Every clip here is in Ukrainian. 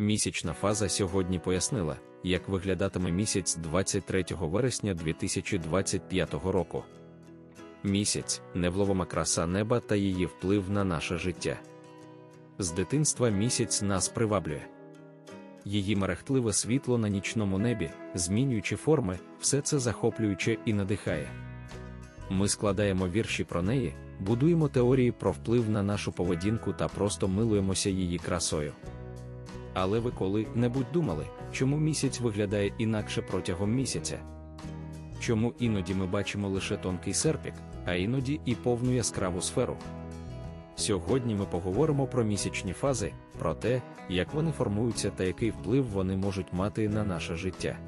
Місячна фаза сьогодні пояснила, як виглядатиме місяць 23 вересня 2025 року. Місяць невловима краса неба та її вплив на наше життя. З дитинства місяць нас приваблює. Її мерехтливе світло на нічному небі, змінюючи форми, все це захоплююче і надихає. Ми складаємо вірші про неї, будуємо теорії про вплив на нашу поведінку та просто милуємося її красою. Але ви коли-небудь думали, чому місяць виглядає інакше протягом місяця? Чому іноді ми бачимо лише тонкий серпік, а іноді і повну яскраву сферу? Сьогодні ми поговоримо про місячні фази, про те, як вони формуються та який вплив вони можуть мати на наше життя.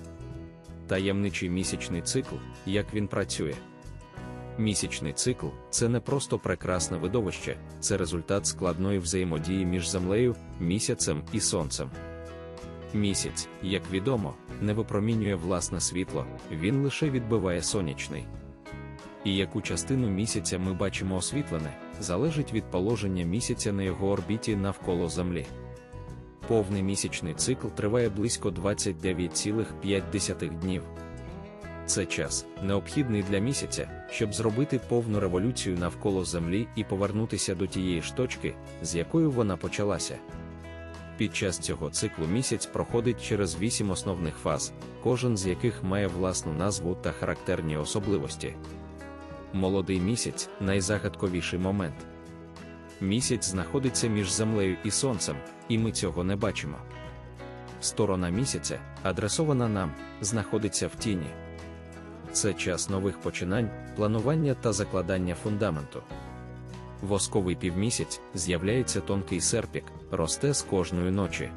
Таємничий місячний цикл, як він працює. Місячний цикл це не просто прекрасне видовище, це результат складної взаємодії між землею, місяцем і сонцем. Місяць, як відомо, не випромінює власне світло, він лише відбиває сонячний. І яку частину місяця ми бачимо освітлене, залежить від положення місяця на його орбіті навколо Землі. Повний місячний цикл триває близько 29,5 днів. Це час, необхідний для місяця, щоб зробити повну революцію навколо Землі і повернутися до тієї ж точки, з якою вона почалася. Під час цього циклу місяць проходить через вісім основних фаз, кожен з яких має власну назву та характерні особливості. Молодий місяць найзагадковіший момент. Місяць знаходиться між землею і сонцем, і ми цього не бачимо. Сторона місяця, адресована нам, знаходиться в тіні. Це час нових починань, планування та закладання фундаменту. Восковий півмісяць з'являється тонкий серпік, росте з кожної ночі.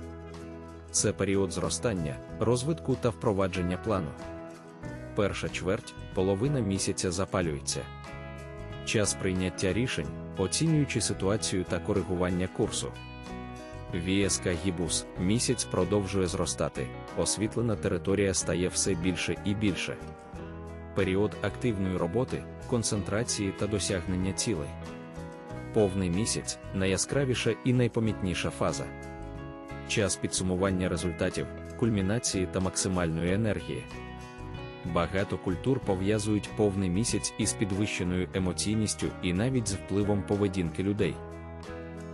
Це період зростання, розвитку та впровадження плану. Перша чверть, половина місяця запалюється. Час прийняття рішень, оцінюючи ситуацію та коригування курсу. Вієска гібус місяць продовжує зростати, освітлена територія стає все більше і більше. Період активної роботи, концентрації та досягнення цілей. Повний місяць найяскравіша і найпомітніша фаза. Час підсумування результатів, кульмінації та максимальної енергії. Багато культур пов'язують повний місяць із підвищеною емоційністю і навіть з впливом поведінки людей.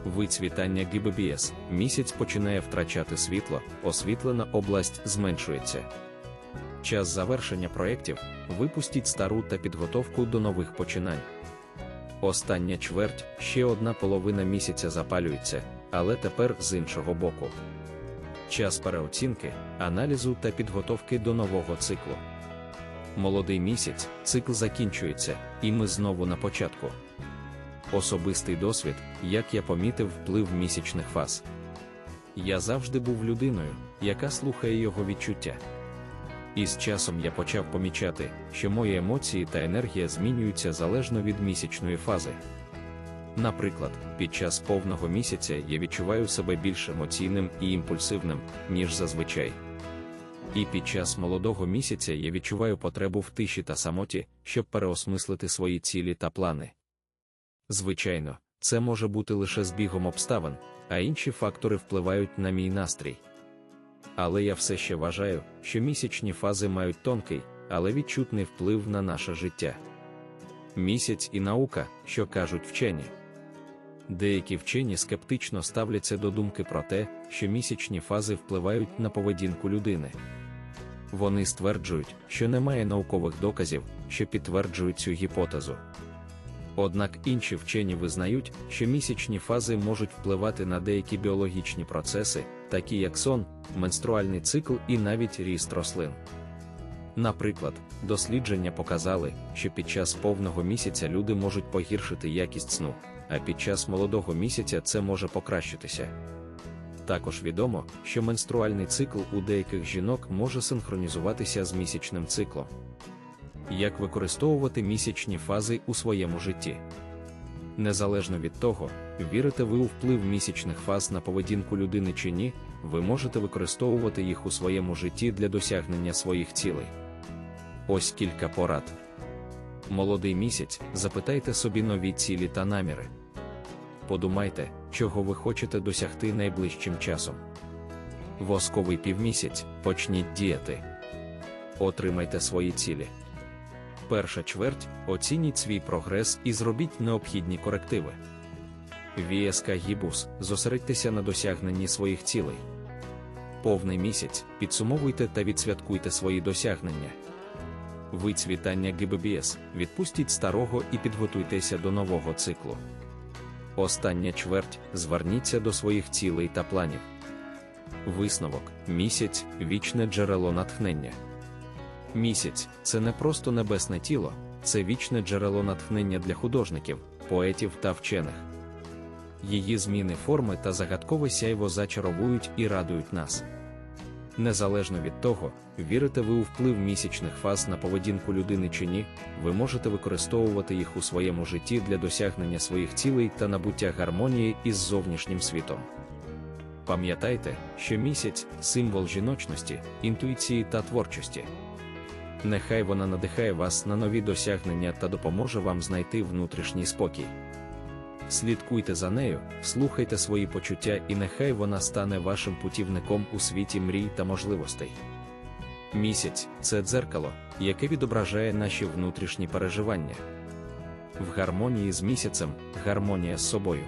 Вицвітання ГББС місяць починає втрачати світло, освітлена область зменшується. Час завершення проєктів випустіть стару та підготовку до нових починань. Остання чверть, ще одна половина місяця запалюється, але тепер з іншого боку. Час переоцінки, аналізу та підготовки до нового циклу. Молодий місяць, цикл закінчується, і ми знову на початку. Особистий досвід, як я помітив вплив місячних фаз. Я завжди був людиною, яка слухає його відчуття. І з часом я почав помічати, що мої емоції та енергія змінюються залежно від місячної фази. Наприклад, під час повного місяця я відчуваю себе більш емоційним і імпульсивним, ніж зазвичай. І під час молодого місяця я відчуваю потребу в тиші та самоті, щоб переосмислити свої цілі та плани. Звичайно, це може бути лише збігом обставин, а інші фактори впливають на мій настрій. Але я все ще вважаю, що місячні фази мають тонкий, але відчутний вплив на наше життя. Місяць і наука, що кажуть вчені. Деякі вчені скептично ставляться до думки про те, що місячні фази впливають на поведінку людини. Вони стверджують, що немає наукових доказів, що підтверджують цю гіпотезу. Однак інші вчені визнають, що місячні фази можуть впливати на деякі біологічні процеси, такі як сон, менструальний цикл і навіть ріст рослин. Наприклад, дослідження показали, що під час повного місяця люди можуть погіршити якість сну, а під час молодого місяця це може покращитися. Також відомо, що менструальний цикл у деяких жінок може синхронізуватися з місячним циклом. Як використовувати місячні фази у своєму житті? Незалежно від того, вірите ви у вплив місячних фаз на поведінку людини чи ні, ви можете використовувати їх у своєму житті для досягнення своїх цілей. Ось кілька порад. Молодий місяць, запитайте собі нові цілі та наміри. Подумайте, чого ви хочете досягти найближчим часом. восковий півмісяць, почніть діяти. Отримайте свої цілі. Перша чверть оцініть свій прогрес і зробіть необхідні корективи. Вієска Гібус зосередьтеся на досягненні своїх цілей. Повний місяць підсумовуйте та відсвяткуйте свої досягнення. Вицвітання ГББС відпустіть старого і підготуйтеся до нового циклу. Остання чверть зверніться до своїх цілей та планів. Висновок місяць вічне джерело натхнення. Місяць це не просто небесне тіло, це вічне джерело натхнення для художників, поетів та вчених. Її зміни форми та загадкове сяйво зачаровують і радують нас. Незалежно від того, вірите ви у вплив місячних фаз на поведінку людини чи ні, ви можете використовувати їх у своєму житті для досягнення своїх цілей та набуття гармонії із зовнішнім світом. Пам'ятайте, що місяць символ жіночності, інтуїції та творчості. Нехай вона надихає вас на нові досягнення та допоможе вам знайти внутрішній спокій. Слідкуйте за нею, слухайте свої почуття, і нехай вона стане вашим путівником у світі мрій та можливостей. Місяць це дзеркало, яке відображає наші внутрішні переживання. В гармонії з місяцем гармонія з собою.